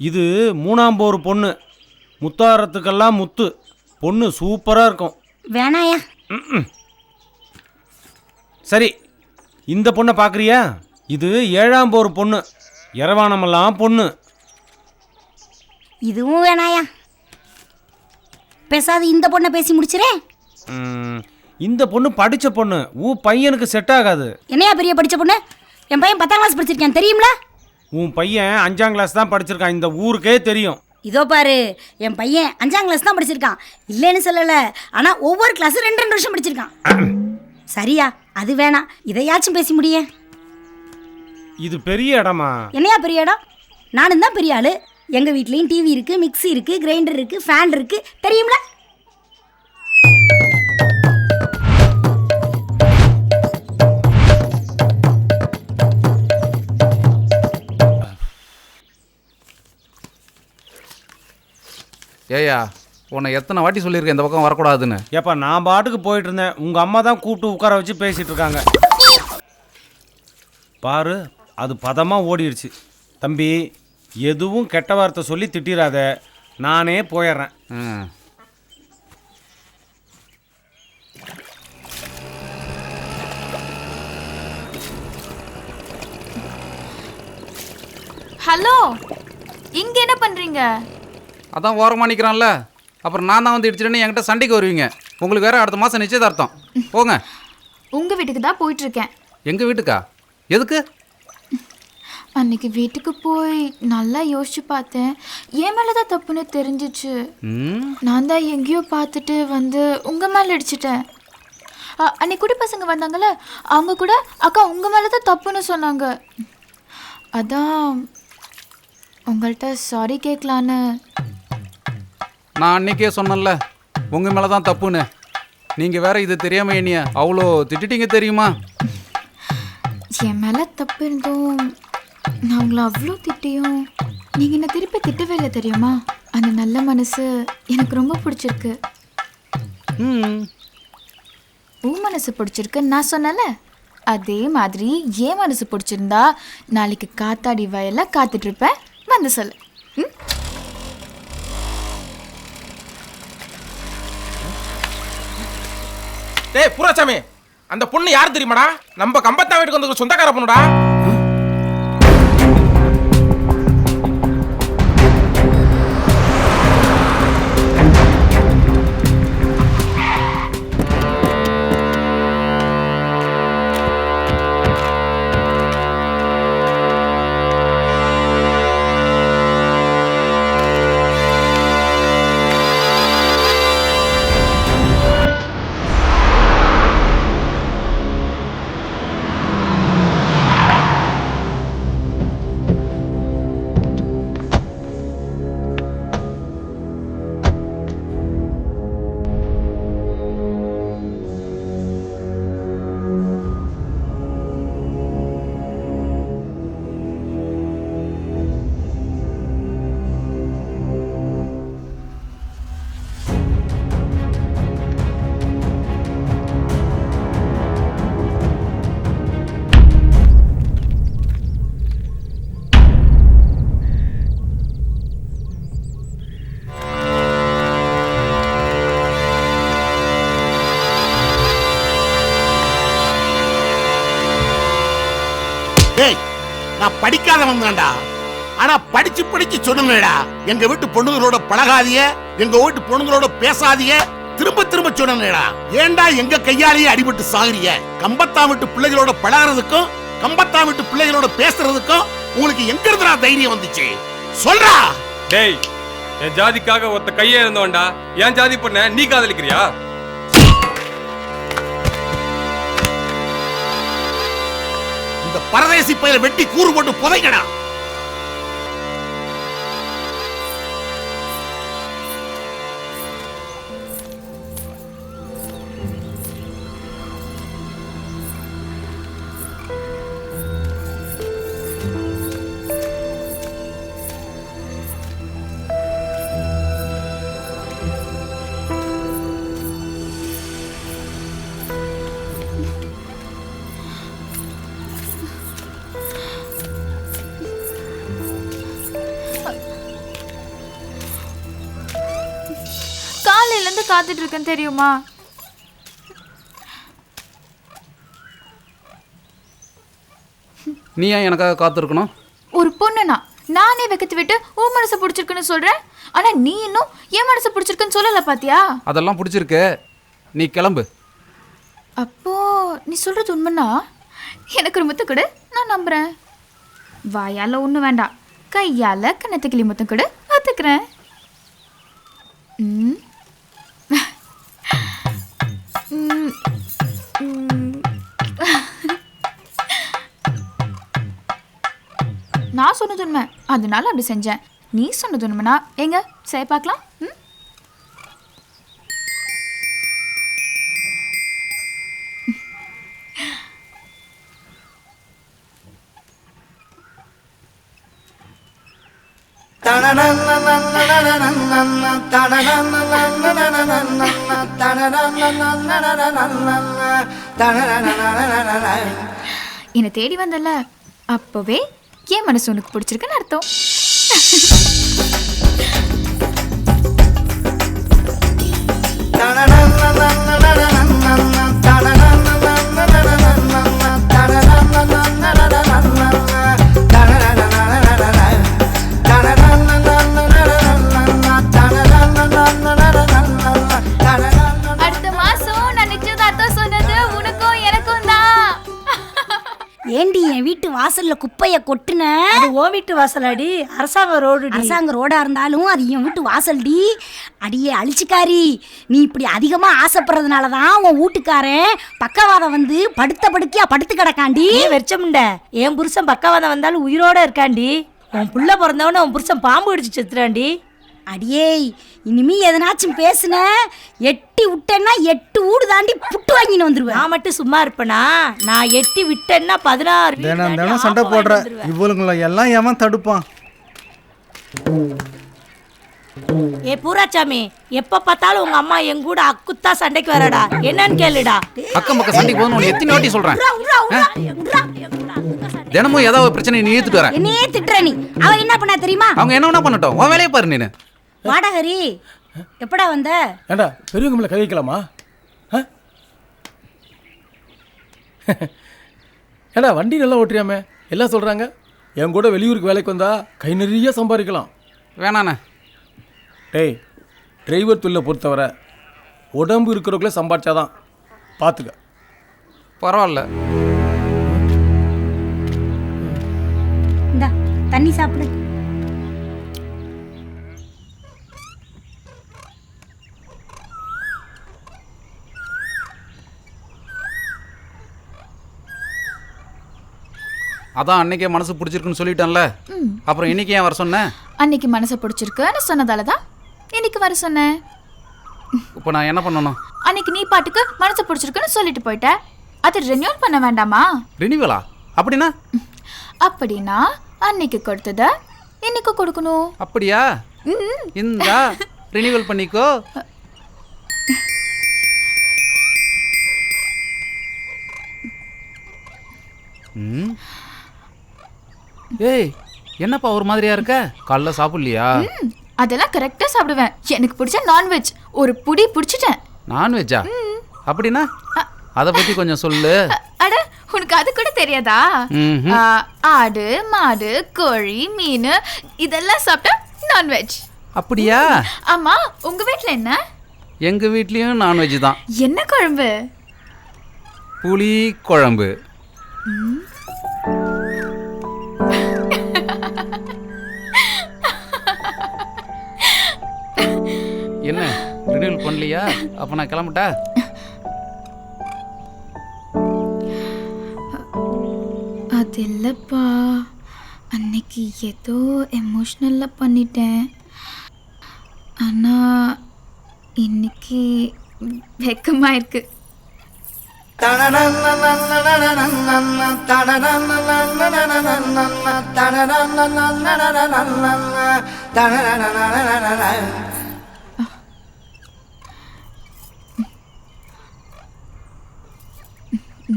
இது மூணாம் போர் பொண்ணு. முத்தாரத்துக்கெல்லாம் முத்து. பொண்ணு சூப்பராக இருக்கும். வேணாயா? சரி இந்த பொண்ணை பார்க்குறியா இது ஏழாம் போர் பொண்ணு. இரவானமெல்லாம் பொண்ணு. இதுவும் வேணாயா? பேசாத இந்த பொண்ணை பேசி முடிச்சிரேன் ம், இந்த பொண்ணு படித்த பொண்ணு. உன் பையனுக்கு செட் ஆகாது. என்னையா பெரிய படிச்ச பொண்ணு? என் பையன் பத்தாம் கிளாஸ் படிச்சிருக்கேன் தெரியும்ல? உன் பையன் அஞ்சாம் கிளாஸ் தான் படிச்சிருக்கான். இந்த ஊருக்கே தெரியும். இதோ பாரு என் பையன் அஞ்சாம் கிளாஸ் தான் படிச்சிருக்கான். இல்லைன்னு சொல்லல. ஆனா ஒவ்வொரு கிளாஸும் ரெண்டு ரெண்டு வருஷம் படிச்சிருக்கான். சரியா? அது வேணாம். இதையாச்சும் பேசி முடிய. இது பெரிய இடமா? என்னையா பெரிய இடம்? நானும் தான் பெரிய ஆளு. எங்க வீட்லயும் டிவி இருக்கு மிக்ஸி இருக்கு கிரைண்டர் இருக்கு ஃபேன் இருக்கு. தெரியும்ல? ஏய்யா உன்னை எத்தனை வாட்டி சொல்லியிருக்கேன் இந்த பக்கம் வரக்கூடாதுன்னு. ஏப்பா நான் பாட்டுக்கு போயிட்டு இருந்தேன் உங்க அம்மா தான் கூப்பிட்டு உட்கார வச்சு பேசிட்டு இருக்காங்க. பாரு அது பதமா ஓடிடுச்சு தம்பி எதுவும் கெட்ட வார்த்தை சொல்லி திட்டிராத. நானே போயிடுறேன். ம். ஹலோ இங்க என்ன பண்றீங்க? அதான் ஓரமாக நிற்கிறான்ல அப்புறம் நான் தான் வந்து இடிச்சிட்டேன்னு என்கிட்ட சண்டைக்கு வருவீங்க. உங்களுக்கு வேற அடுத்த மாதம் நிச்சயதார்த்தம். போங்க. உங்க வீட்டுக்கு தான் போயிட்டு இருக்கேன் எங்கள் வீட்டுக்கா? எதுக்கு? அன்னைக்கு வீட்டுக்கு போய் நல்லா யோசிச்சு பார்த்தேன். என் மேல தான் தப்புன்னு தெரிஞ்சிச்சு. நான் தான் எங்கேயோ பார்த்துட்டு வந்து உங்க மேல அடிச்சிட்டேன் அ, அன்னைக்கு குடி பசங்க வந்தாங்கல்ல அவங்க கூட அக்கா உங்க மேல தான் தப்புன்னு சொன்னாங்க. அதான் உங்கள்கிட்ட சாரி கேட்கலான்னு நான் அன்னைக்கே சொன்னேன்ல உங்கள் மேலே தான் தப்புன்னு. நீங்கள் வேற இது தெரியாம என்னைய அவ்வளோ திட்டிட்டீங்க தெரியுமா? என் மேலே தப்பு இருந்தும் நான் உங்களை அவ்வளோ திட்டியும் நீங்கள் என்ன திருப்பி திட்டவே இல்லை தெரியுமா? அந்த நல்ல மனசு எனக்கு ரொம்ப பிடிச்சிருக்கு. ம். உன் மனசு பிடிச்சிருக்கு நான் சொன்னல அதே மாதிரி என் மனசு பிடிச்சிருந்தா நாளைக்கு காத்தாடி வயல்ல காத்துட்டு இருப்பேன். வந்து சொல்லு. ம்? டேய் பூராசாமி அந்த பொண்ணு யார் தெரியுமாடா? நம்ம கம்பத்தா வீட்டுக்கு வந்து சொந்தக்கார பொண்ணுடா? நான் படிக்காதவன் தான்டா. ஆனா படிச்சு படிச்சு சொல்லுங்கடா எங்க வீட்டு பொண்ணுங்களோட பழகாதிய எங்க வீட்டு பொண்ணுங்களோட பேசாதிய திரும்ப திரும்ப சொன்னேடா ஏன்டா எங்க கையாலேயே அடிபட்டு சாகுறிய கம்பத்தா விட்டு பிள்ளைகளோட பழகுறதுக்கும் கம்பத்தா விட்டு பிள்ளைகளோட பேசுறதுக்கும் உங்களுக்கு எங்க இருந்துடா தைரியம் வந்துச்சு? சொல்றா. டேய் என் ஜாதிக்காக ஒத்த கையே இருந்தவன்டா என் ஜாதி பொண்ண நீ காதலிக்கிறியா? இந்த பரதேசி பயிரை வெட்டி கூறு போட்டு புதைங்கடா. காலையிலேருந்து காத்துட்டு இருக்கேன் தெரியுமா? நீ ஏன் எனக்காக காத்திருக்கணும்? ஒரு பொண்ணுனா நானே வெக்கத்து விட்டு உன் மனசை பிடிச்சிருக்குன்னு சொல்கிறேன் ஆனால் நீ இன்னும் என் மனசை பிடிச்சிருக்குன்னு சொல்லலை பாத்தியா? அதெல்லாம் பிடிச்சிருக்கு. நீ கிளம்பு. அப்போ நீ சொல்கிறது உண்மைன்னா எனக்கு ஒரு முத்து கொடு நான் நம்புகிறேன் வாயால் ஒன்றும் வேண்டாம். கையால் கண்ணத்து கிளி முத்தம் கொடு பார்த்துக்கிறேன் ம். சொன்னது உண்மை அதனால அப்படி செஞ்சேன். நீ சொன்னது உண்மைனா எங்க செய்ய பார்க்கலாம். ம்? என்னை தேடி வந்தல அப்பவே என் மனசு உனக்கு பிடிச்சிருக்குன்னு அர்த்தம். அடுத்த வாசல்ல குப்பைய கொட்டுன? அது ஓ வீட்டு வாசலாடி. அரசாங்க ரோடு அரசாங்க ரோடா இருந்தாலும் அது என் வீட்டு வாசல்டி. அடியே அழிச்சுக்காரி. நீ இப்படி அதிகமா ஆசைப்படுறதுனால தான் உன் வீட்டுக்காரன் பக்கவாதம் வந்து படுத்த படுக்கையா படுத்து கிடக்காண்டி. வெச்சமுண்ட என் புருஷன் பக்கவாதம் வந்தாலும் உயிரோட இருக்காண்டி. உன் புள்ள பிறந்தவன உன் புருஷன் பாம்பு கடிச்சு செத்துறாண்டி. அடியே இனிமே எதனாச்சும் பேசுன? எட்டி விட்டேன்னா எட்டு ஊடு தாண்டி புட்டு வாங்கின்னு வந்துருவேன். நான் மட்டும் சும்மா இருப்பேனா? நான் எட்டி விட்டேன்னா பதினாறு தினம் தினம் சண்டை போடுற. இவளுங்களை எல்லாம் ஏன் தடுப்பான்? ஏ பூராச்சாமி எப்ப பார்த்தாலும் உங்க அம்மா என் கூட அக்குத்தா சண்டைக்கு வரடா? என்னன்னு கேளுடா. அக்கம் பக்கம் சண்டைக்கு போகணும் உன்னை எத்தனை வாட்டி சண்டை. தினமும் ஏதாவது ஒரு பிரச்சனை நீ ஏற்றுட்டு வர. என்னையே திட்டுற நீ? அவ என்ன பண்ணா தெரியுமா? அவங்க என்ன பண்ணட்டும். உன் வேலையை பாரு நீனு. வாடகரி எப்படா வந்த? ஏண்டா பெரியவங்க மேல கை வைக்கலாமா? ஆ? ஏண்டா வண்டி நல்லா ஓட்டுறியாமே? எல்லாம் சொல்றாங்க. என் கூட வெளியூருக்கு வேலைக்கு வந்தா கை நிறைய சம்பாதிக்கலாம். வேணாண்ணே. டேய் டிரைவர் தொழிலை பொறுத்தவரை உடம்பு இருக்கிறவங்களே சம்பாதிச்சாதான். பார்த்துக்க பரவாயில்ல. இந்தா தண்ணி சாப்பிடு. அதான் அன்னைக்கே மனசு பிடிச்சிருக்குன்னு சொல்லிட்டேன்ல. அப்புறம் இன்னைக்கு ஏன் வர சொன்னேன் அன்னைக்கு மனசை பிடிச்சிருக்குன்னு சொன்னதால தான் இன்னைக்கு வர சொன்னேன் இப்போ நான் என்ன பண்ணணும்? அன்னைக்கு நீ பாட்டுக்கு மனசை பிடிச்சிருக்குன்னு சொல்லிட்டு போயிட்ட. அது ரெனியூல் பண்ண வேண்டாமா? ரினிவலா அப்படின்னா? அப்படின்னா அன்னைக்கு கொடுத்தத இன்னைக்கு கொடுக்கணும். அப்படியா? இந்தா ரினிவல் பண்ணிக்கோ. ம். ஏய் என்னப்பா ஒரு மாதிரியா இருக்க? காலைல சாப்பிடலையா? அதெல்லாம் கரெக்டாக சாப்பிடுவேன். எனக்கு பிடிச்ச நான்வெஜ் ஒரு புடி பிடிச்சிட்டேன். நான்வெஜ்ஜா அப்படின்னா? அதை பத்தி கொஞ்சம் சொல்லு. அட உனக்கு அது கூட தெரியாதா? ஆடு மாடு கோழி மீன் இதெல்லாம் சாப்பிட்டா நான்வெஜ் அப்படியா? ஆமா உங்க வீட்ல என்ன? எங்க வீட்லயும் நான்வெஜ் தான். என்ன குழம்பு? புளி குழம்பு. ரினியூல் பண்ணலையா? அப்ப நான் கிளம்பட்டா? அது இல்லைப்பா அன்னைக்கு ஏதோ எமோஷ்னலில் பண்ணிட்டேன். ஆனால் இன்னைக்கு வெக்கமாக இருக்கு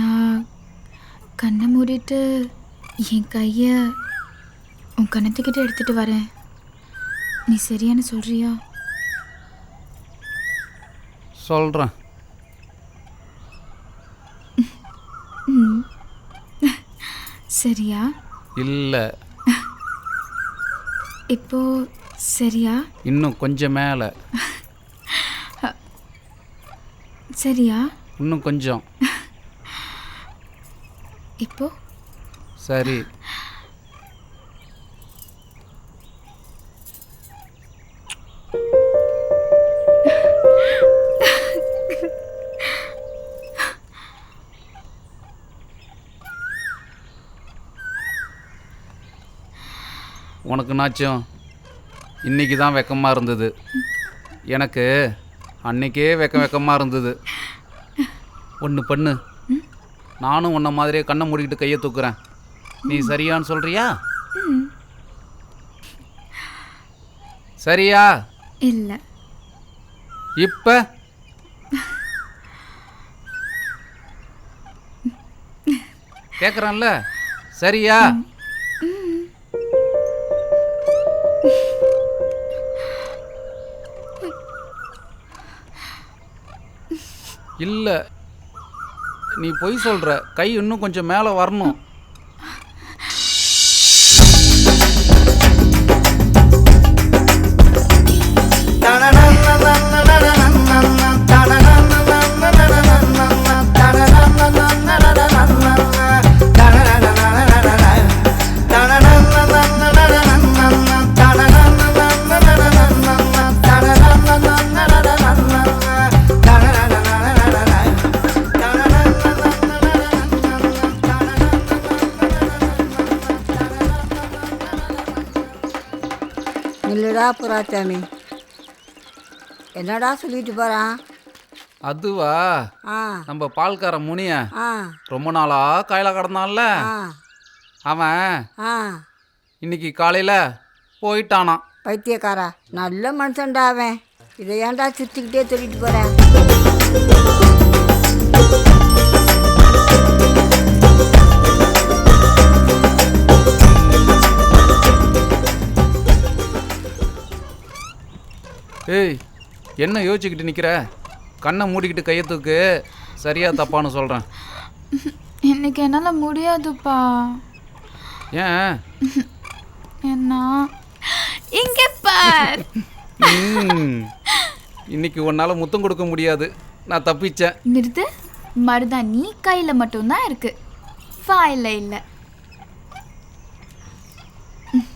நான் கண்ணை மூடிட்டு என் கையை உன் கணத்துக்கிட்ட எடுத்துட்டு வரேன். நீ சரியான சொல்றியா? சொல்கிறேன் சரியா? இல்லை. இப்போ சரியா? இன்னும் கொஞ்சம் மேலே. சரியா? இன்னும் கொஞ்சம். இப்போ? சரி. உனக்கு நாச்சும் இன்னைக்கு தான் வெக்கமாக இருந்தது. எனக்கு அன்னைக்கே வெக்க வெக்கமாக இருந்தது. ஒன்று பண்ணு. நானும் உன்ன மாதிரியே கண்ணை மூடிக்கிட்டு கையை தூக்குறேன். நீ சரியான்னு சொல்றியா? சரியா? இல்லை. இப்ப? கேக்குறான்ல? சரியா? இல்ல. நீ பொய் சொல்ற. கை இன்னும் கொஞ்சம் மேலே வரணும். புறாச்சாமி என்னடா சொல்லிட்டு போறான் அதுவா? ஆ. நம்ம பால்கார முனிய ஆ. ரொம்ப நாளா காயில கடந்தான்ல? ஆ. அவன் ஆ. இன்னைக்கு காலையில போயிட்டானாம் பைத்தியக்காரா நல்ல மனுஷன்டா அவன். இதை ஏன்டா சுத்திக்கிட்டே சொல்லிட்டு போறேன் ஏய் என்ன யோசிச்சுக்கிட்டு நிக்கிற? கண்ணை மூடிக்கிட்டு கையை தூக்கு. சரியா தப்பான்னு சொல்றேன். இன்னைக்கு என்னால் முடியாதுப்பா. ஏன்? என்ன இங்கே பார். ம். இன்னைக்கு உன்னால முத்தம் கொடுக்க முடியாது. நான் தப்பிச்சேன். நிறுத்து. மருதாணி கையில் மட்டும்தான் இருக்கு. வாயில் இல்லை.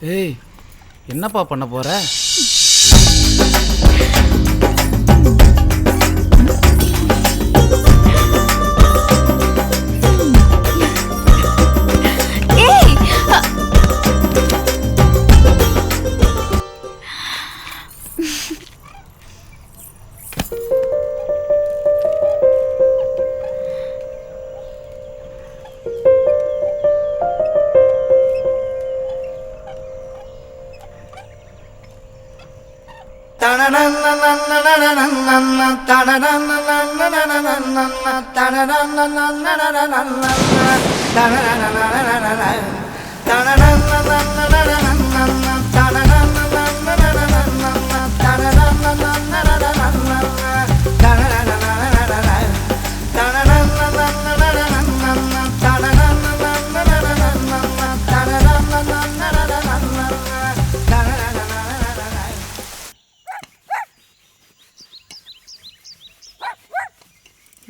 ஏய் என்னப்பா பண்ண போற? தன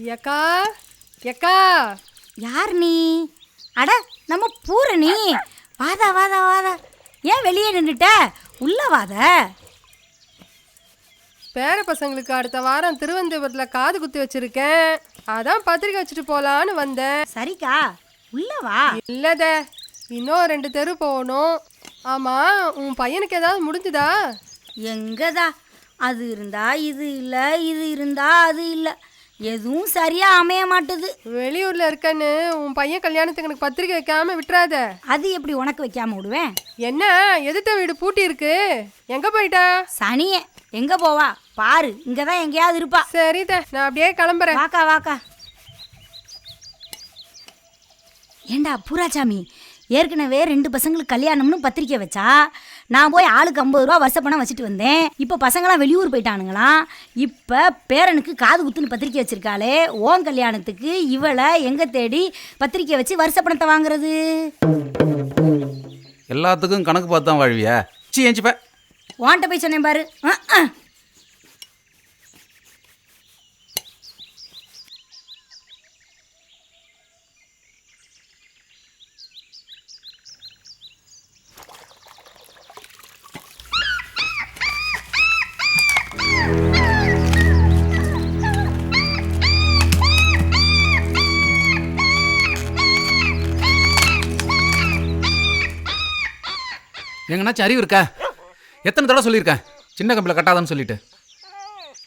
எக்கா எக்கா யார் நீ? அட நம்ம பூரணி. வாதா வாதா வாதா ஏன் வெளியே நின்றுட்ட உள்ள வாத. பேர பசங்களுக்கு அடுத்த வாரம் திருவனந்தபுரத்தில் காது குத்தி வச்சிருக்கேன். அதான் பத்திரிக்கை வச்சுட்டு போலான்னு வந்தேன். சரிக்கா. உள்ள வா. இல்லத. இன்னும் ரெண்டு தெரு போகணும். ஆமா உன் பையனுக்கு ஏதாவது முடிஞ்சுதா? எங்கதா? அது இருந்தா இது இல்லை இது இருந்தா அது இல்லை. எதுவும் சரியா அமைய மாட்டுது. வெளியூர்ல இருக்கன்னு உன் பையன் கல்யாணத்துக்கு எனக்கு பத்திரிக்கை வைக்காம விட்டுறாத. அது எப்படி உனக்கு வைக்காம விடுவேன்? என்ன? எதிர்த்த வீடு பூட்டி இருக்கு? எங்க போயிட்டா? சனியே எங்க போவா? பாரு இங்கதான் எங்கேயாவது இருப்பா. சரித நான் அப்படியே கிளம்புறேன். வாக்கா வாக்கா. ஏண்டா பூராச்சாமி ஏற்கனவே ரெண்டு பசங்களுக்கு கல்யாணம்னு பத்திரிக்கை வச்சா? நான் போய் ஆளுக்கு ஐம்பது ரூபா வருஷ பணம் வச்சுட்டு வந்தேன். இப்போ பசங்களாம் வெளியூர் போயிட்டானுங்களாம் இப்போ பேரனுக்கு காது குத்துன்னு பத்திரிக்கை வச்சிருக்காளே. ஓன் கல்யாணத்துக்கு இவளை எங்கே தேடி பத்திரிக்கை வச்சு வருஷ பணத்தை வாங்குறது? எல்லாத்துக்கும் கணக்கு பார்த்து தான் வாழ்வியா? சி ஏஞ்சிப்ப. ஓன்ட்ட போய் சொன்னேன் பாரு. எங்கனாச்சும் அறிவு இருக்கா? எத்தனை தடவை சொல்லியிருக்கேன்? சின்ன கம்பில் கட்டாதான்னு சொல்லிட்டு.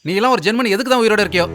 நீ எல்லாம் ஒரு ஜென்மனி எதுக்கு தான் உயிரோட இருக்கியோ?